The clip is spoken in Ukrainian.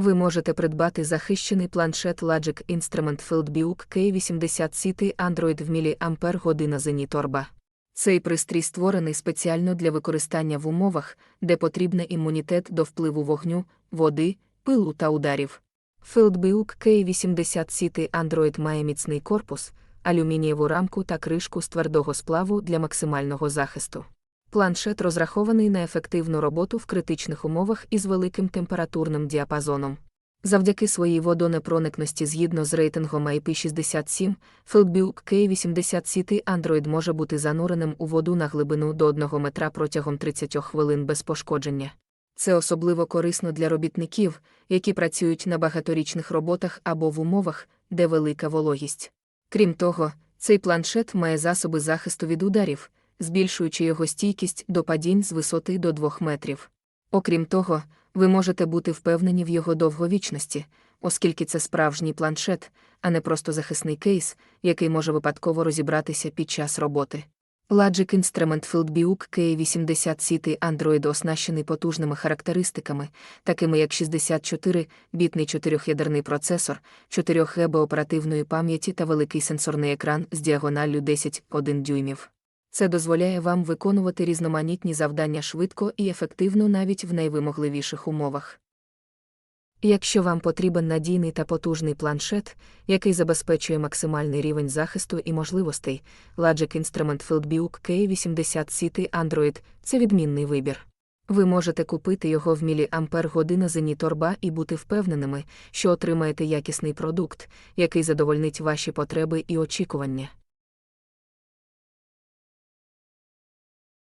Ви можете придбати захищений планшет Logic Instrument Field Buick K80 City Android в міліампер година Зеніторба. Цей пристрій створений спеціально для використання в умовах, де потрібен імунітет до впливу вогню, води, пилу та ударів. Fieldbuick K80 City Android має міцний корпус, алюмінієву рамку та кришку з твердого сплаву для максимального захисту. Планшет розрахований на ефективну роботу в критичних умовах із великим температурним діапазоном. Завдяки своїй водонепроникності згідно з рейтингом IP67, Fieldbuick K80 City Android може бути зануреним у воду на глибину до 1 метра протягом 30 хвилин без пошкодження. Це особливо корисно для робітників, які працюють на багаторічних роботах або в умовах, де велика вологість. Крім того, цей планшет має засоби захисту від ударів, збільшуючи його стійкість до падінь з висоти до 2 метрів. Окрім того, ви можете бути впевнені в його довговічності, оскільки це справжній планшет, а не просто захисний кейс, який може випадково розібратися під час роботи. Logic Instrument Field Buick K80 City Android оснащений потужними характеристиками, такими як 64-бітний чотирьохядерний процесор, 4 ГБ оперативної пам'яті та великий сенсорний екран з діагоналлю 10,1 дюймів. Це дозволяє вам виконувати різноманітні завдання швидко і ефективно навіть в найвимогливіших умовах. Якщо вам потрібен надійний та потужний планшет, який забезпечує максимальний рівень захисту і можливостей, Logic Instrument Field Buick K80 City Android – це відмінний вибір. Ви можете купити його в міліампер година Зеніторба і бути впевненими, що отримаєте якісний продукт, який задовольнить ваші потреби і очікування.